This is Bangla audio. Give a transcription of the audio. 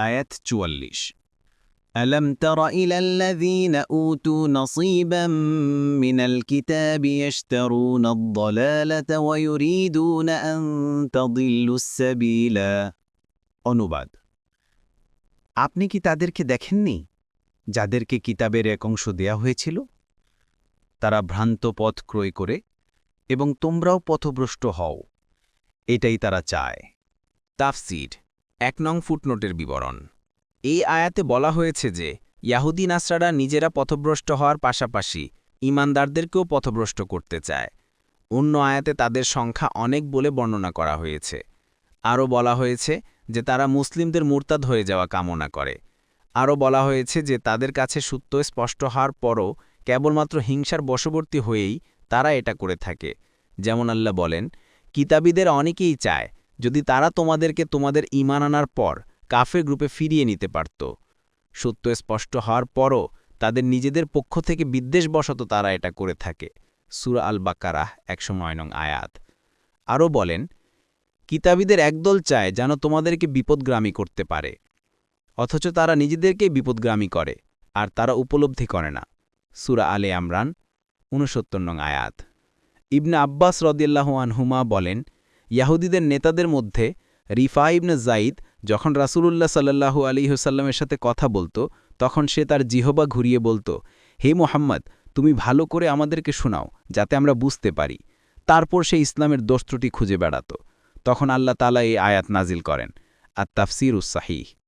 আয়াত চুয়াল্লিশ ألم تر إلى الذين أوتوا نصيبا من الكتاب يشترون الضلالة ويريدون أن تضلوا السبيل অনুবাদ আপনি কি তাদেরকে দেখেননি যাদেরকে কিতাবের এক অংশ দেয়া হয়েছিল তারা ভ্রান্ত পথ ক্রয় করে এবং তোমরাও পথভ্রষ্ট হও এটাই তারা চায় তাফসির এক নং ফুটনোটের বিবরণ। এই আয়াতে বলা হয়েছে যে, ইয়াহুদি নাসরারা নিজেরা পথভ্রষ্ট হওয়ার পাশাপাশি ইমানদারদেরকেও পথভ্রষ্ট করতে চায়। অন্য আয়াতে তাদের সংখ্যা অনেক বলে বর্ণনা করা হয়েছে। আরও বলা হয়েছে যে, তারা মুসলিমদের মুরতাদ হয়ে যাওয়া কামনা করে। আরও বলা হয়েছে যে, তাদের কাছে সত্য স্পষ্ট হওয়ার পরও কেবলমাত্র হিংসার বশবর্তী হয়েই তারা এটা করে থাকে। যেমন আল্লাহ বলেন, কিতাবীদের অনেকেই চায় যদি তারা তোমাদেরকে তোমাদের ইমান আনার পর কাফে গ্রুপে ফিরিয়ে নিতে পারত। সত্য স্পষ্ট হওয়ার পরও তাদের নিজেদের পক্ষ থেকে বিদ্বেষবশত তারা এটা করে থাকে। সুরা আল বাকারাহ একশো নয় নং আয়াত। আরও বলেন, কিতাবীদের একদল চায় যেন তোমাদেরকে বিপদগ্রামী করতে পারে, অথচ তারা নিজেদেরকেই বিপদগ্রামী করে, আর তারা উপলব্ধি করে না। সুরা আলে আমরান উনসত্তর নং আয়াত। ইবনা আব্বাস রদিয়াল্লাহ আনহুমা বলেন ইয়াহুদীদের নেতাদের মধ্যে রিফা ইবনে জাইদ যখন রাসুলুল্লাহ সাল্লু আলী হুসাল্লামের সাথে কথা বলতো, তখন সে তার জিহবা ঘুরিয়ে বলতো, হে মোহাম্মদ, তুমি ভালো করে আমাদেরকে শোনাও, যাতে আমরা বুঝতে পারি। তারপর সে ইসলামের দোষ খুঁজে বেড়াত। তখন আল্লাহ তালা এই আয়াত নাজিল করেন আর তাফসির উসাহিহ